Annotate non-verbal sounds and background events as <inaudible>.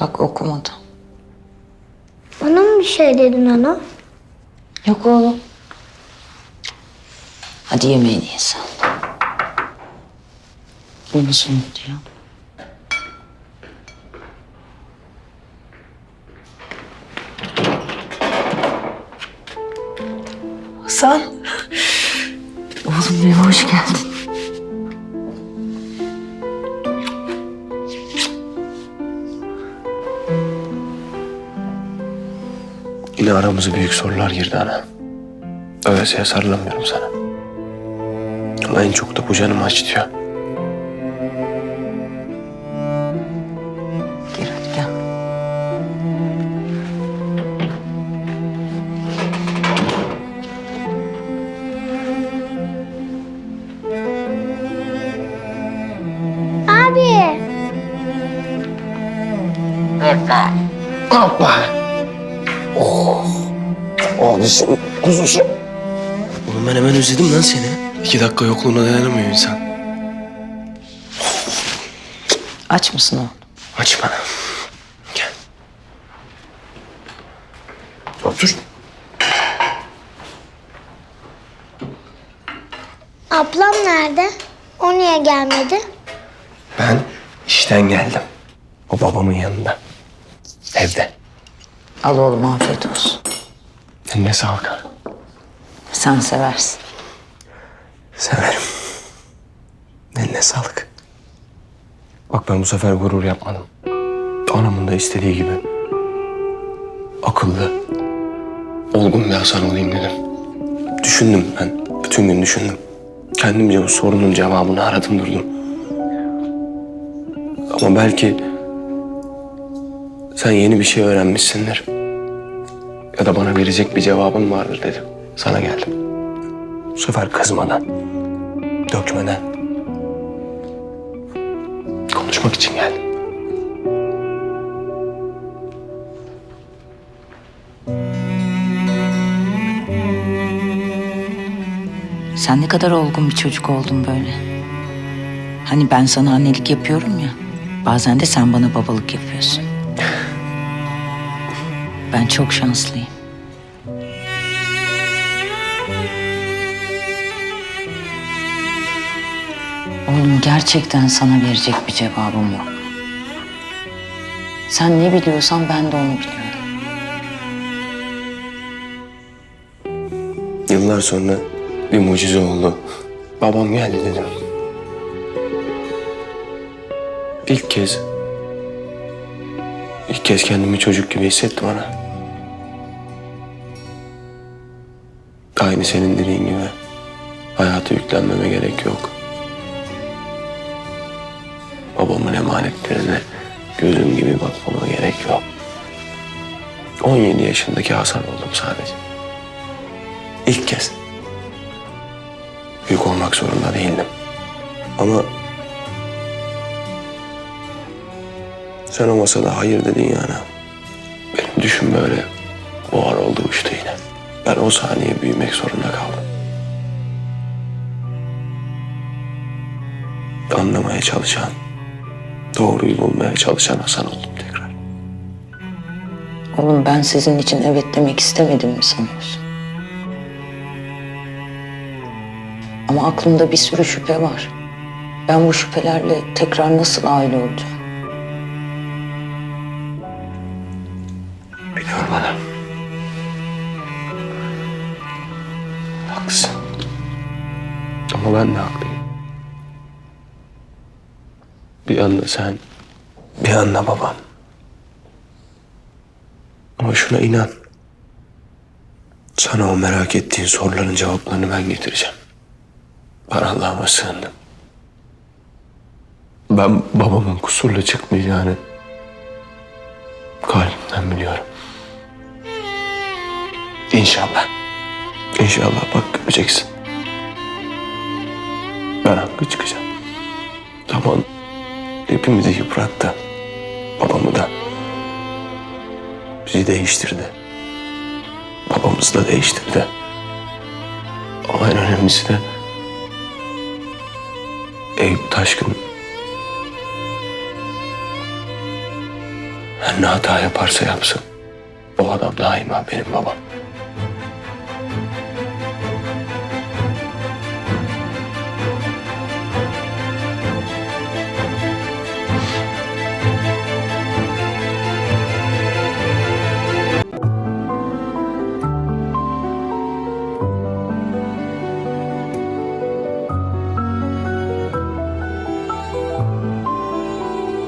Bak okumadı. Bana mı bir şey dedin ana? Yok oğlum. Hadi yemeğini ye sen. Bu nasıl oldu ya? Hasan. <laughs> Oğlum benim hoş geldin. Yine aramıza büyük sorular girdi ana. Öylesine sarılamıyorum sana. Ama en çok da bu canımı acıtıyor. Gel hadi gel. Abi. Abisi, kuzusu. Oğlum ben hemen özledim lan seni. İki dakika yokluğuna dayanamıyor insan. Aç mısın oğlum? Aç bana. Gel. Otur. Ablam nerede? O niye gelmedi? Ben işten geldim. O babamın yanında. Evde. Al oğlum afiyet olsun. Eline sağlık. Sen seversin. Severim. Eline sağlık. Bak ben bu sefer gurur yapmadım. Anamın da istediği gibi. Akıllı. Olgun bir Hasan olayım dedim. Düşündüm ben. Bütün gün düşündüm. Kendimce bu sorunun cevabını aradım durdum. Ama belki sen yeni bir şey öğrenmişsindir. Ya da bana verecek bir cevabın vardır dedim. Sana geldim. Bu sefer kızmadan, dökmeden konuşmak için geldim. Sen ne kadar olgun bir çocuk oldun böyle. Hani ben sana annelik yapıyorum ya. Bazen de sen bana babalık yapıyorsun. Ben çok şanslıyım. Oğlum gerçekten sana verecek bir cevabım yok. Sen ne biliyorsan ben de onu biliyorum. Yıllar sonra bir mucize oldu. Babam geldi dedim. İlk kez, ilk kez kendimi çocuk gibi hissettim ana. Aynı senin dediğin gibi. Hayata yüklenmeme gerek yok. Babamın emanetlerine gözüm gibi bakmama gerek yok. 17 yaşındaki Hasan oldum sadece. İlk kez. Büyük olmak zorunda değildim. Ama sen o masada hayır dedin yani. Benim düşüm böyle buhar oldu uçtu yine. Ben o saniye büyümek zorunda kaldım. Anlamaya çalışan, doğruyu bulmaya çalışan Hasan oldum tekrar. Oğlum ben sizin için evet demek istemedim mi sanıyorsun? Ama aklımda bir sürü şüphe var. Ben bu şüphelerle tekrar nasıl aile olacağım? Biliyorum anam. Haklısın. Ama ben de haklıyım. Bir anda sen, bir anda babam. Ama şuna inan. Sana o merak ettiğin soruların cevaplarını ben getireceğim. Ben Allah'ıma sığındım. Ben babamın kusurla çıkmayacağını kalbimden biliyorum. İnşallah. İnşallah bak göreceksin. Ben haklı çıkacağım. Zaman hepimizi yıprattı. Babamı da. Bizi değiştirdi. Babamızı da değiştirdi. Ama en önemlisi de Eyüp Taşkın Her ne hata yaparsa yapsın. O adam daima benim babam.